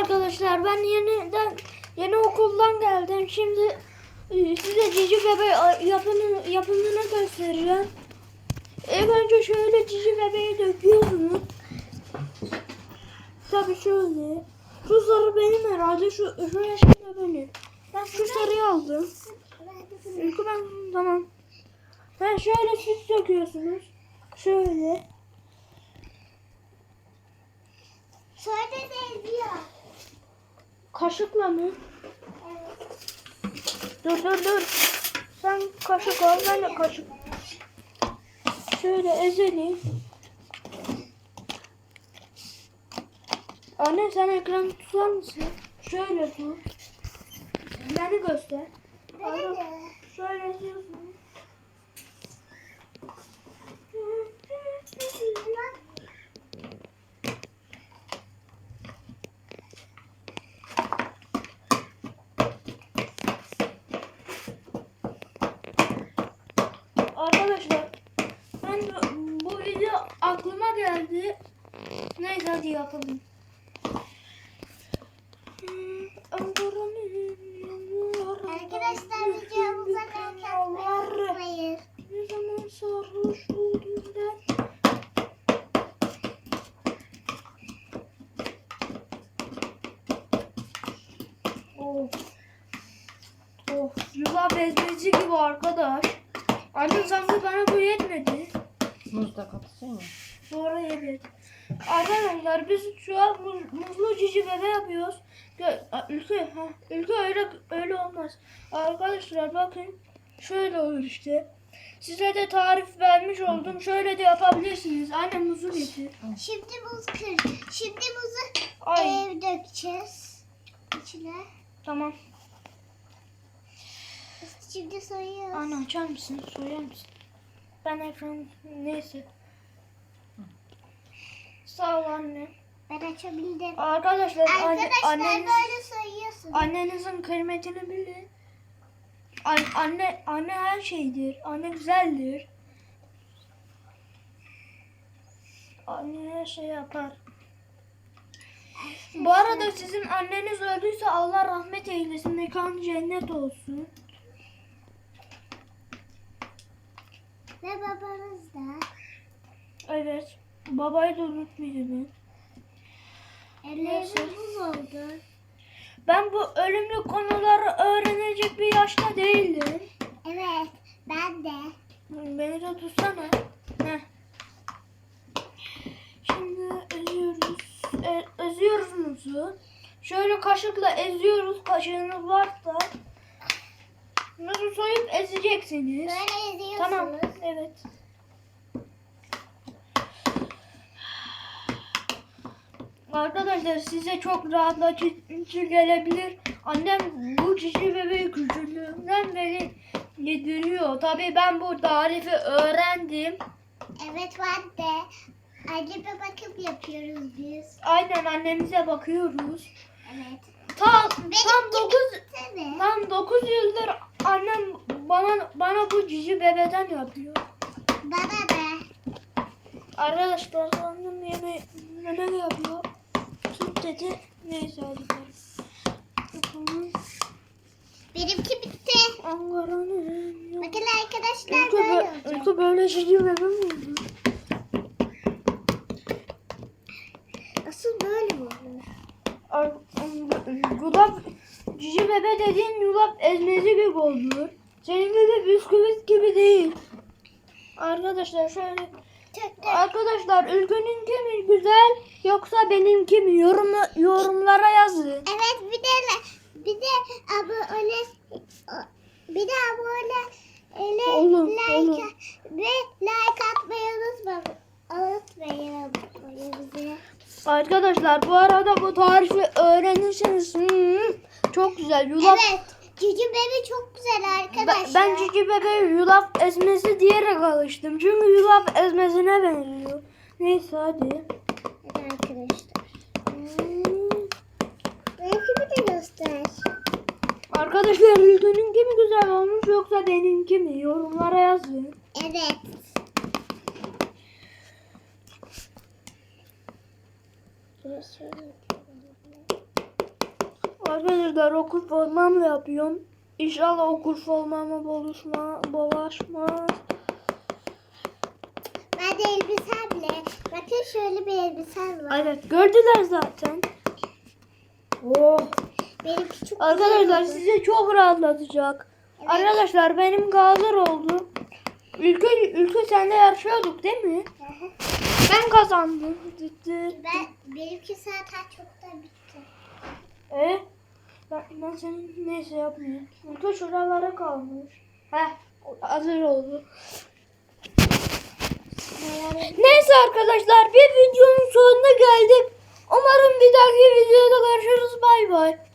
arkadaşlar ben yeniden yeni okuldan geldim. Şimdi e, size cici bebe yapımını, yapımını göstereceğim. İlk önce şöyle cici bebeği döküyorsunuz. Tabii şöyle. Şu sarı benim herhalde. Şu, şu yeşil benim. Ben şu sarıyı aldım. Çünkü ben tamam. Ben şöyle süt döküyorsunuz. Şöyle. Şöyle de ediyor. Kaşıkla mı? Dur dur dur. Sen kaşık al ben de kaşık. Şöyle ezelim. Anne sen ekran tutar mısın? Şöyle tut. Beni göster. Böyle. Şöyle eziyorsun. Arkadaşlar ben de bu video aklıma geldi. Neyse hadi yapalım. Arkadaşlar videomuza like atmayı unutmayın. Ne zaman sarhoş olduğunda Of. Of. Yuva bezmeci gibi arkadaş. Anne sanki bana bu yetmedi. Muz da katsana. Sonra evet. Arkadaşlar biz şu an muz, muzlu cici bebe yapıyoruz. Ülke, ha, ülke öyle öyle olmaz. Arkadaşlar bakın şöyle olur işte. Size de tarif vermiş oldum. Şöyle de yapabilirsiniz. Anne muzu getir. Şimdi muz kır. Şimdi muzu Ay ev dökeceğiz. İçine. tamam. Şimdi soyuyoruz. Anne açar mısın? Soyar mısın? Ben ekran neyse. Sağ ol anne. Ben açabildim. Arkadaşlar anne, Arkadaşlar anneniz, böyle soyuyorsunuz. annenizin kıymetini bilin. An- anne anne her şeydir. Anne güzeldir. Anne her şey yapar. Bu arada sizin anneniz öldüyse Allah rahmet eylesin. Mekan cennet olsun. Ve babanız da. Evet. Babayı da unutmayın. Elleriniz buz oldu. Ben bu ölümlü konuları öğrenecek bir yaşta değildim. Evet. Ben de. Beni de tutsana. Heh. Şimdi eziyoruz. E, eziyoruz muzu. Şöyle kaşıkla eziyoruz. Kaşığınız varsa. Soyup ezeceksiniz. Böyle eziyorsunuz. Tamam. Evet. Arkadaşlar size çok rahatlatıcı gelebilir. Annem bu cici bebeği küçüklüğünden beri yediriyor. Tabii ben bu tarifi öğrendim. Evet ben de. Bir bakım yapıyoruz biz. Aynen annemize bakıyoruz. Evet. Tam tam 9 Tabii. tam 9 yıldır annem bana bana bu cici bebeden yapıyor. Bana da. Arkadaşlar annem yemek yemek yapıyor. Tut dedi. Neyse hadi bakalım. Benimki bitti. Ankara'nın Bakın arkadaşlar Ülke, böyle bö- olacak. ülke böyle cici bebe mi oldu? Asıl böyle mi olur? Yulaf cici bebe dediğin yulaf ezmesi gibi olur. Senin gibi bisküvit gibi değil. Arkadaşlar şöyle. Arkadaşlar ülkeninki mi güzel yoksa benimki mi? Yorum, yorumlara yazın. Evet bir de bir de abone bir de abone ele Olur, like olur. ve like atmayı unutma. Unutmayın abone bize. Arkadaşlar bu arada bu tarifi öğrenirseniz hmm, çok güzel. Yulaf Evet. Cici bebe çok güzel ben, arkadaşlar. ben cici bebe yulaf ezmesi diyerek alıştım. Çünkü yulaf ezmesine benziyor. Neyse hadi. Arkadaşlar. Hmm. Benimkini de göster. Arkadaşlar ülkeninki mi güzel olmuş yoksa benimki mi? Yorumlara yazın. Evet. Şöyle şöyle yapıyorum. Arkadaşlar okul formamla yapıyorum. İnşallah okul formamı buluşma, bulaşmaz. Ben de elbisemle. Bakın şöyle bir elbisem var. Evet gördüler zaten. Oh. Benim küçük Arkadaşlar size çok rahatlatacak. Evet. Arkadaşlar benim gazer oldu. Ülke, ülke senle yarışıyorduk değil mi? Ben kazandım. Ben benimki zaten çoktan bitti. E? Ben, ben senin neyse yapmayayım. Ülke şuralara kalmış. Heh hazır oldu. Neyse arkadaşlar bir videonun sonuna geldik. Umarım bir dahaki videoda görüşürüz. Bay bay.